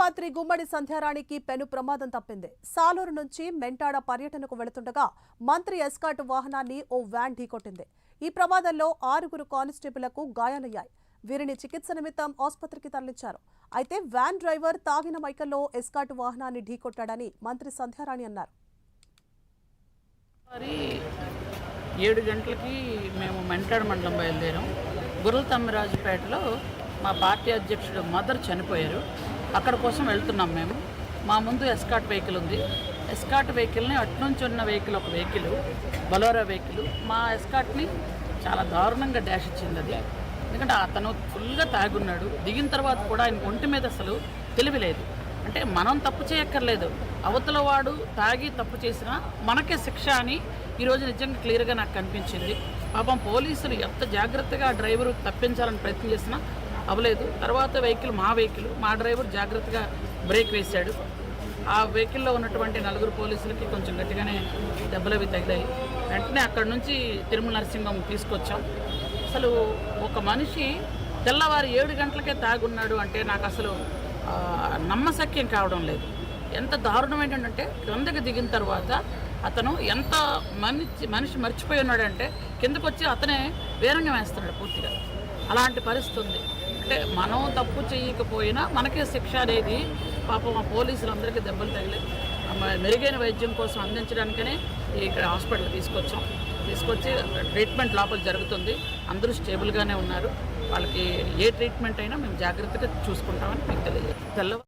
మంత్రి గుమ్మడి సంధ్యారాణికి పెను ప్రమాదం తప్పింది. సాలూరు నుంచి మెంటాడ పర్యటనకు వెళుతుండగా మంత్రి ఎస్కాట్ వాహనాన్ని ఓ వ్యాన్ ఢీకొట్టింది. ఈ ప్రమాదంలో ఆరుగురు కానిస్టేబుళ్ళకు గాయాలయ్యాయి. వీరిని చికిత్స నిమిత్తం ఆసుపత్రికి తరలించారు. అయితే వ్యాన్ డ్రైవర్ తాగిన మైకల్లో ఎస్కాట్ వాహనాన్ని ఢీకొట్టాడని మంత్రి సంధ్యారాణి అన్నారు. మరి ఏడు గంటలకి మేము మెంటాడ మండలం బయలుదేరాం. గుర్రల తమ్మిరాజుపేటలో మా పార్టీ అధ్యక్షుడు మదర్ చనిపోయారు. అక్కడ కోసం వెళ్తున్నాం మేము. మా ముందు ఎస్కాట్ వెహికల్ ఉంది. ఎస్కాట్ వెహికల్ని అట్నుంచి ఉన్న వెహికల్ ఒక వెహికల్ బలోరా వెహికల్ మా ఎస్కాట్ని చాలా దారుణంగా డాష్ ఇచ్చింది అది. ఎందుకంటే అతను ఫుల్గా తాగున్నాడు. దిగిన తర్వాత కూడా ఆయన ఒంటి మీద అసలు తెలివి లేదు. అంటే మనం తప్పు చేయక్కర్లేదు. అవతల వాడు తాగి తప్పు చేసినా మనకే శిక్ష అని ఈరోజు నిజంగా క్లియర్గా నాకు కనిపించింది పాపం పోలీసులు ఎంత జాగ్రత్తగా డ్రైవరు తప్పించాలని ప్రయత్నం చేసినా అవ్వలేదు. తర్వాత వెహికల్ మా వెహికల్ మా డ్రైవర్ జాగ్రత్తగా బ్రేక్ వేశాడు. ఆ వెహికల్లో ఉన్నటువంటి నలుగురు పోలీసులకి కొంచెం గట్టిగానే దెబ్బలు అవి తగిలాయి. వెంటనే అక్కడ నుంచి తిరుమల నరసింహం తీసుకొచ్చాం. అసలు ఒక మనిషి తెల్లవారు ఏడు గంటలకే తాగున్నాడు అంటే నాకు అసలు నమ్మశక్యం కావడం లేదు. ఎంత దారుణం ఏంటంటే కిందకి దిగిన తర్వాత అతను ఎంత మనిషి మనిషి మర్చిపోయి ఉన్నాడంటే కిందకు వచ్చి అతనే వేరంగం వేస్తున్నాడు పూర్తిగా. అలాంటి పరిస్థితి ఉంది అంటే మనం తప్పు చేయకపోయినా మనకే శిక్ష అనేది పాపం ఆ పోలీసులందరికీ దెబ్బలు తగిలాయి మెరుగైన వైద్యం కోసం అందించడానికనే ఇక్కడ హాస్పిటల్ తీసుకొచ్చాం. తీసుకొచ్చి ట్రీట్మెంట్ లోపల జరుగుతుంది. అందరూ స్టేబుల్గానే ఉన్నారు. వాళ్ళకి ఏ ట్రీట్మెంట్ అయినా మేము జాగ్రత్తగా చూసుకుంటామని మీకు తెలియజేస్తాం. తెల్ల